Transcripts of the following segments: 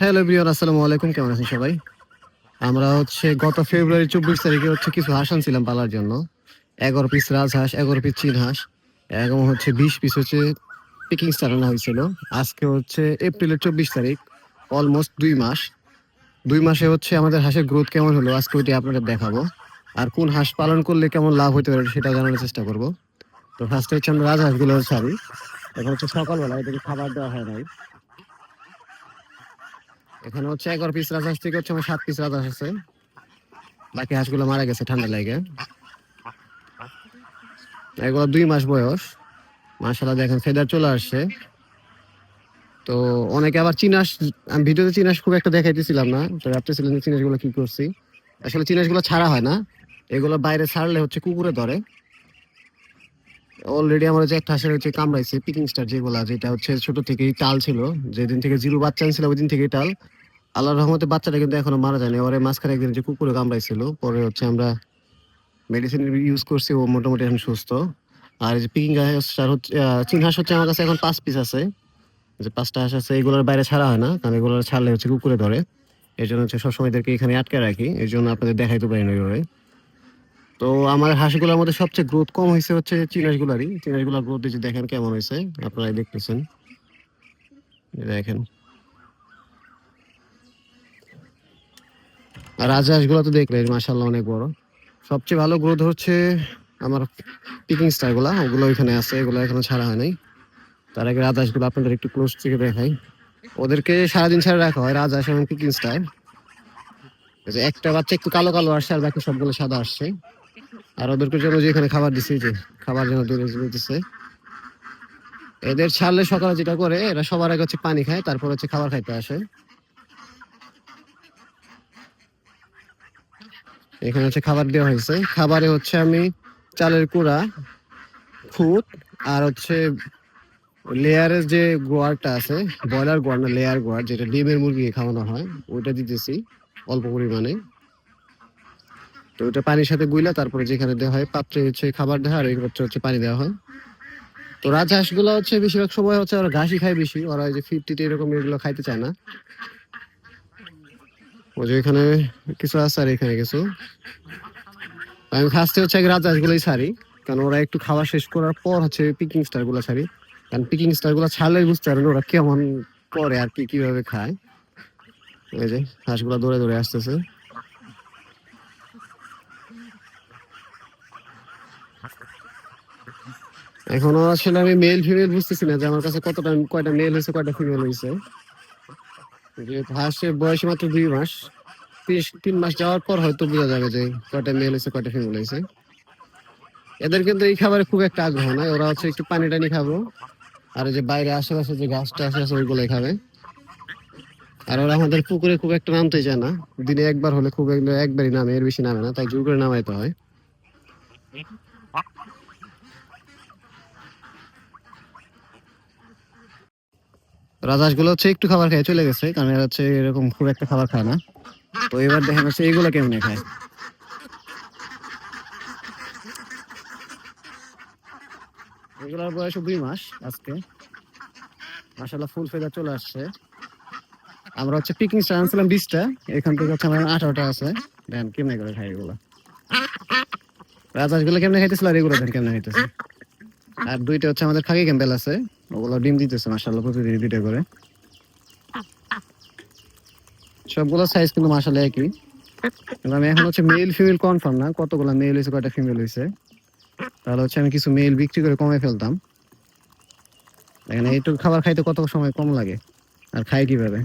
Hello বিয়ার আসসালামু আলাইকুম, কেমন আছেন সবাই? আমরা হচ্ছে গত ফেব্রুয়ারি চব্বিশ তারিখে হচ্ছে কিছু হাঁস আনছিলাম পালার জন্য। এগারো পিস রাজহাঁস এগারো পিস চীন হাঁস, এবং হচ্ছে বিশ পিস হচ্ছে পিকিং স্টার আনা হয়েছিল। আজকে হচ্ছে এপ্রিলের চব্বিশ তারিখ অলমোস্ট দুই মাস। দুই মাসে হচ্ছে আমাদের হাঁসের গ্রোথ কেমন হলো, আজকে ওইটি আপনাদের দেখাবো। আর কোন হাঁস পালন করলে কেমন লাভ হতে পারে সেটা জানানোর চেষ্টা করব। তো ফার্স্টে হচ্ছে আমরা রাজহাঁসগুলো ছাড়ি। এখন হচ্ছে সকালবেলা এদেরকে খাবার দেওয়া হয় নাই। এখানে হচ্ছে এগারো পিস রাজহাঁস থেকে হচ্ছে আমার সাত পিস রাজহাঁস আছে। বাকি হাঁসগুলো মারা গেছে ঠান্ডা লাগে। এগুলো দুই মাস বয়স। মাসালা দেখেন, ফেদার চলে আসছে। তো অনেকে আবার চিনাস, আমি ভিডিওতে চিনাস খুব একটা দেখাইতেছিলাম না, তো ভাবতেছিলেন যে চিনাসগুলো কি করছি। আসলে চিনাসগুলো ছাড়া হয় না। এগুলো বাইরে ছাড়লে হচ্ছে কুকুরে ধরে। অলরেডি আমার যে একটা হাঁসের হচ্ছে কামড়াইছে পিকিং স্টার যেগুলা, যেটা হচ্ছে ছোট থেকেই টাল ছিল। যেদিন থেকে জিরো বাচ্চা ছিল ওই দিন থেকেই টাল আল্লাহর রহমতে বাচ্চাটা কিন্তু এখনও মারা যায়নি। ওরে মাঝখানে একদিন যে কুকুরে কামড়াইছিল পরে হচ্ছে আমরা মেডিসিন ইউজ করছি ও মোটামুটি এখন সুস্থ। আর যে পিকিং স্টার হচ্ছে আহ, চীন হাঁস হচ্ছে আমার কাছে এখন পাঁচ পিস আছে। যে পাঁচটা হাঁস আছে এগুলোর বাইরে ছাড়া হয় না কারণ এগুলো ছাড়লে হচ্ছে কুকুরে ধরে। এই জন্য হচ্ছে সবসময় এদেরকে এখানে আটকে রাখি। এই জন্য আপনাদের দেখাইতে পারি না ওইভাবে তো আমার হাঁসগুলোর মধ্যে সবচেয়ে গ্রোথ কম হয়েছে হচ্ছে চিনাসগুলারই চিনাসগুলার গ্রোথ যে দেখেন কেমন হয়েছে আপনারাই দেখতেছেন। দেখেন। আর রাজহাঁসগুলো তো দেখলেন মাসাল্লাহ অনেক বড়। সবচেয়ে ভালো গ্রোথ হচ্ছে আমার পিকিং স্টারগুলা, ওগুলো এখানে আছে, এগুলো এখানে ছাড়া হয় নাই। তার আগে রাজহাঁসগুলো আপনাদের একটু ক্লোজ থেকে দেখাই। ওদেরকে সারাদিন ছাড়া রাখা হয় রাজহাঁস এবং পিকিং স্টার একটা বাচ্চা একটু কালো কালো আসছে, আর বাকি সবগুলো সাদা আসছে। আর ওদেরকে জন্য যে এখানে খাবার দিছি যে খাবার দূরে দিতেছে। এদের ছাড়লে সকালে যেটা করে, এরা সবার আগে হচ্ছে পানি খায়, তারপর হচ্ছে খাবার খাইতে আসে। এখানে হচ্ছে খাবার দেওয়া হয়েছে। খাবারে হচ্ছে আমি চালের কুড়া ফুট আর হচ্ছে লেয়ারের যে গোয়ারটা আছে, ব্রয়লার গোয়ার না, লেয়ার গোয়ার, যেটা ডিমের মুরগি খাওয়ানো হয়, ওইটা দিতেছি অল্প পরিমাণে। তো ওটা পানির সাথে গুইলা তারপরে যেখানে দেওয়া হয়, পাত্রে হচ্ছে খাবার দেওয়া হয় আর এই পাত্রে হচ্ছে পানি দেওয়া হয়। তো রাজহাঁসগুলো হচ্ছে বেশিরভাগ সময় হচ্ছে ওরা ঘাসই খায় বেশি, ওরা ওই যে ফিফটিতে এরকম এগুলো খাইতে চায় না। ওই এখানে কিছু আছে আর এখানে কিছু। আমি ফার্স্টে হচ্ছে আগে রাজহাঁস গুলোই ছাড়ি, কারণ ওরা একটু খাওয়া শেষ করার পর হচ্ছে পিকিং স্টারগুলো ছাড়ি। কারণ পিকিং স্টারগুলো ছাড়লেই বুঝতে পারেন ওরা কেমন করে আর কি কীভাবে খায়। এই যে, হাঁসগুলো দৌড়ে দৌড়ে আসতেছে। এখনও আসলে আমি মেল ফিমেল বুঝতেছি না যে আমার কাছে কতটা, কয়টা মেল হয়েছে, কয়টা ফিমেল হয়েছে। যেহেতু হাঁসের বয়স মাত্র দুই মাস তিন মাস যাওয়ার পর হয়তো বোঝা যাবে যে কয়টা মেল হয়েছে, কয়টা ফিমেল হয়েছে। এদের কিন্তু এই খাবারে খুব একটা আগ্রহ নাই, ওরা হচ্ছে একটু পানি টানি খাব। আর যে বাইরে আশেপাশে যে গাছটা আছে, ওইগুলোই খাবে। আর ওরা আমাদের পুকুরে খুব একটা নামতে চায় না। দিনে একবার হলে খুব একবারই নামে, এর বেশি নামে না, তাই জোর করে নামাইতে হয়। রাজহাঁসগুলো হচ্ছে একটু খাবার খেয়ে চলে গেছে, কারণ এরা হচ্ছে এরকম খুব একটা খাবার খায় না। তো এবার দেখেন হচ্ছে এইগুলো কেমনে খায়। এগুলোর বয়স দুই মাস আজকে। মাসাল্লাহ ফুল ফেদার চলে আসছে। আমরা হচ্ছে পিকনিক আনছিলাম বিশটা, এখান থেকে হচ্ছে আমার আঠারোটা আছে। দেন কেমনে করে খাই এগুলো। রাজহাঁসগুলো কেমনে খাইতেছিল আর এগুলো দেন কেমনে খাইতেছে। আর দুইটা হচ্ছে আমাদের খাকি ক্যাম্পেল আছে। ওগুলো ডিম দিতেছে মাসাল্লাহ প্রতিদিন দুইটা করে। সবগুলো সাইজ কিন্তু মাসাল্লাহ একই। আমি এখন হচ্ছে মেল ফিমেল কনফার্ম না, কতগুলো মেল হয়েছে, কয়টা ফিমেল হয়েছে। তাহলে হচ্ছে আমি কিছু মেল বিক্রি করে কমে ফেলতাম। দেখেন, এইটুকু খাবার খাইতে কত সময় কম লাগে, আর খাই কীভাবে?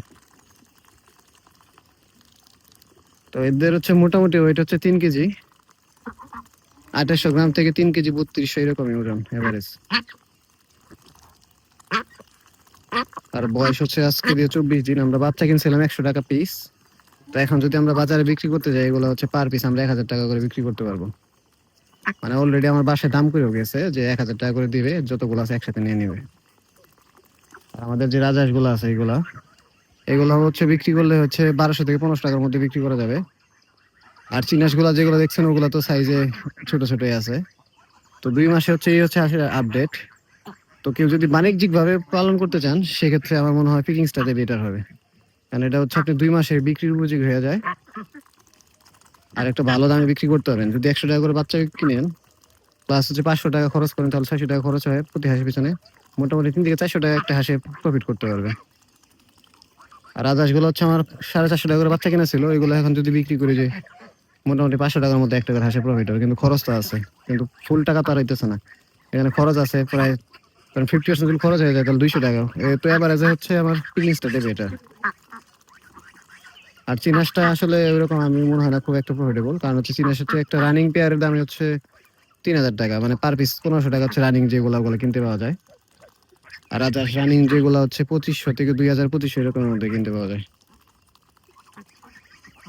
তো এদের হচ্ছে মোটামুটি ওয়েট হচ্ছে তিন কেজি। আঠাশশো গ্রাম থেকে তিন কেজি বত্রিশশো, এরকমই ওজন এভারেজ আর বয়স হচ্ছে আজকে দিয়ে চব্বিশ দিন, আমরা বাচ্চা কিনছিলাম একশো টাকা পিস তো এখন যদি আমরা বাজারে বিক্রি করতে যাই, এগুলো হচ্ছে পার পিস আমরা এক হাজার টাকা করে বিক্রি করতে পারব। মানে অলরেডি আমার বাসায় দাম করেও গেছে যে এক হাজার টাকা করে দিবে, যতগুলো আছে একসাথে নিয়ে নিবে। আমাদের যে রাজহাঁসগুলো আছে এগুলা, এগুলো হচ্ছে বিক্রি করলে হচ্ছে বারোশো থেকে পনেরোশো টাকার মধ্যে বিক্রি করা যাবে। আর চিনাসগুলা যেগুলো দেখছেন, ওগুলো তো সাইজে ছোট ছোটই আছে। তো দুই মাসে হচ্ছে এই হচ্ছে আপডেট তো কেউ যদি বাণিজ্যিক ভাবে পালন করতে চান, সেক্ষেত্রে আমার মনে হয় পিকিং স্টারে বেটার হবে। কারণ এটা হচ্ছে আপনি দুই মাসে বিক্রির উপযোগী হয়ে যায়। আর একটা ভালো দামে বিক্রি করতে পারবেন। যদি একশো টাকা করে বাচ্চা কিনেন প্লাস হচ্ছে পাঁচশো টাকা খরচ করেন, তাহলে ছয়শো টাকা খরচ হয় প্রতি হাঁসের পিছনে। মোটামুটি তিন থেকে চারশো টাকা একটা হাঁসে প্রফিট করতে পারবে। আর রাজহাঁসগুলো হচ্ছে আমার সাড়ে চারশো টাকা করে বাচ্চা কিনা ছিল ওইগুলো এখন যদি বিক্রি করে যে মোটামুটি পাঁচশো টাকার মধ্যে এক টাকার হাঁসে প্রফিট হবে। কিন্তু খরচটা আছে, কিন্তু ফুল টাকা তো আর হইতেছে না। এখানে খরচ আছে প্রায় কারণ ফিফটি পার্সেন্ট যদি খরচ হয়ে যায়, তাহলে দুইশো টাকা। তো এবারে হচ্ছে আমার পিকনিকটা দেবে এটা। আর চিনাসটা আসলে ওইরকম আমি মনে হয় না খুব একটা প্রফিটেবল কারণ হচ্ছে চিনাস হচ্ছে একটা রানিং পেয়ারের দাম হচ্ছে তিন হাজার টাকা। মানে পার পিস পনেরোশো টাকা হচ্ছে রানিং যেগুলো ওগুলো কিনতে পাওয়া যায়। আর আদার্স রানিং যেগুলো হচ্ছে পঁচিশশো থেকে দুই হাজার পঁচিশশো এরকমের মধ্যে কিনতে পাওয়া যায়।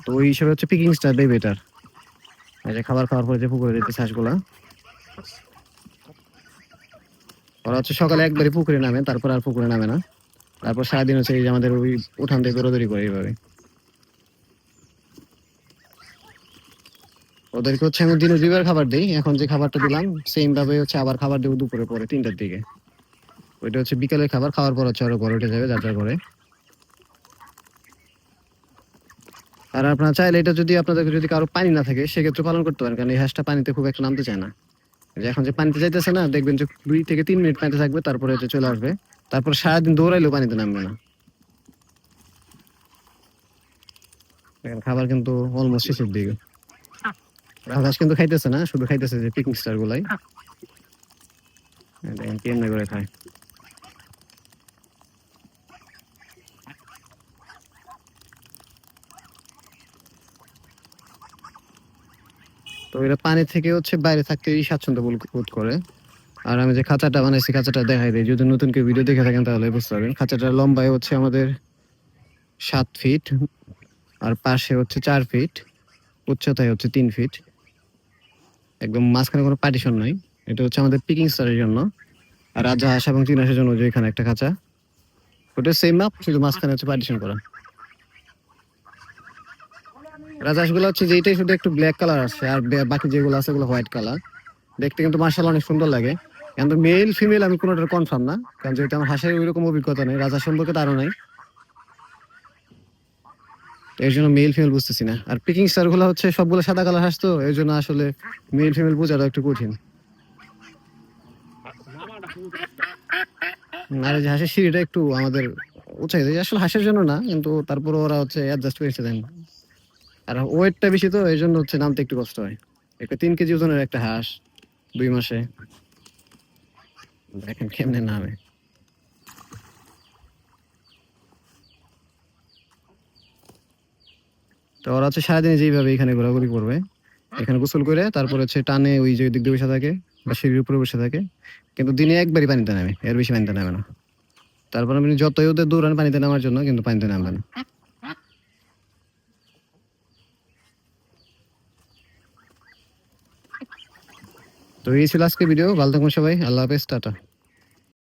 তো ওই হিসাবে হচ্ছে পিকিং স্টার দেয় বেটার এই যে খাবার খাওয়ার পরে যে পুকুরে দিতে হাঁসগুলা ওরা হচ্ছে সকালে একবারই পুকুরে নামে, তারপর আর পুকুরে নামে না। তারপর সারাদিন হচ্ছে এই যে আমাদের ওই উঠান থেকে দৌড়াদৌড়ি করে এইভাবে। ওদেরকে হচ্ছে আমি দিনে দুইবার খাবার দিই, এখন যে খাবারটা দিলাম সেম ভাবে হচ্ছে আবার খাবার দেবো দুপুরে পরে, তিনটার দিকে। ওইটা হচ্ছে বিকালের খাবার, খাওয়ার পর হচ্ছে আরও ঘরে উঠে যাবে যার ঘরে আর আপনারা চাইলে এটা যদি আপনাদের যদি কারও পানি না থাকে, সেক্ষেত্রে পালন করতে পারেন, কারণ এই হাঁসটা পানিতে খুব একটা নামতে চায় না। যে এখন যে পানিতে যাইতেছে না, দেখবেন যে দুই থেকে তিন মিনিট পানিতে থাকবে, তারপরে হচ্ছে চলে আসবে। তারপর সারাদিন দৌড়াইলেও পানিতে নামবে না। খাবার কিন্তু অলমোস্ট শেষের দিকে। রাজহাঁস কিন্তু খাইতেছে না, শুধু খাইতেছে যে পিকনিক স্টার গুলাই। কেমনে করে খায়। তো এরা পানি থেকে হচ্ছে বাইরে থাকতে স্বাচ্ছন্দ্য বোধ করে। আর আমি যে খাঁচাটা বানাইছি, খাঁচাটা দেখাই দিই। যদি নতুন কেউ ভিডিও দেখে থাকেন তাহলে বুঝতে পারবেন। খাঁচাটার লম্বায় হচ্ছে আমাদের সাত ফিট, আর পাশে হচ্ছে চার ফিট, উচ্চতায় হচ্ছে তিন ফিট। একদম মাঝখানে কোনো পার্টিশন নাই। এটা হচ্ছে আমাদের পিকিং স্টারের জন্য। আর রাজা হাঁস এবং চীন হাঁসের জন্য যে এখানে একটা খাঁচা। ওটা সেম মাপ শুধু মাঝখানে হচ্ছে পার্টিশন করা। রাজহাঁসগুলো হচ্ছে যে এটাই শুধু একটু ব্ল্যাক কালার আছে আর বাকি যেগুলো আছে ওগুলো হোয়াইট কালার দেখতে কিন্তু মার্শাল অনেক সুন্দর লাগে। কিন্তু মেল ফিমেল আমি কোনোটার কনফার্ম না, কারণ যেহেতু আমার হাঁসের ওইরকম অভিজ্ঞতা নেই রাজা সম্পর্কে তারও নাই। এর জন্য মেল ফিমেল বুঝতেছি না। আর পিকিং স্টারগুলো হচ্ছে সবগুলো সাদা কালার হাঁস তো জন্য আসলে মেল ফিমেল বোঝাটা একটু কঠিন। আর হাঁসের সিঁড়িটা একটু আমাদের উঁচাই আসলে হাঁসের জন্য না, কিন্তু তারপর ওরা হচ্ছে অ্যাডজাস্ট করেছে দেন আর ওয়েটটা বেশি তো, এই জন্য হচ্ছে নামতে একটু কষ্ট হয়। একটা তিন কেজি ওজনের একটা হাঁস দুই মাসে। দেখেন কেমনে নামে। তো ওরা হচ্ছে সারাদিন যেইভাবে এখানে ঘোরাঘুরি করবে, এখানে গোসল করে তারপর হচ্ছে টানে ওই যে দিক দিয়ে বসে থাকে বা সিঁড়ির উপরে বসে থাকে। কিন্তু দিনে একবারই পানিতে নামে, এর বেশি পানিতে নামে না। তারপর আপনি যতই ওদের দৌড়ান, পানিতে নামার জন্য কিন্তু পানিতে নামবে না তো এই ছিল আজকে ভিডিও। ভালো থাকুন সবাই। আল্লাহ হাফেজ টাটা।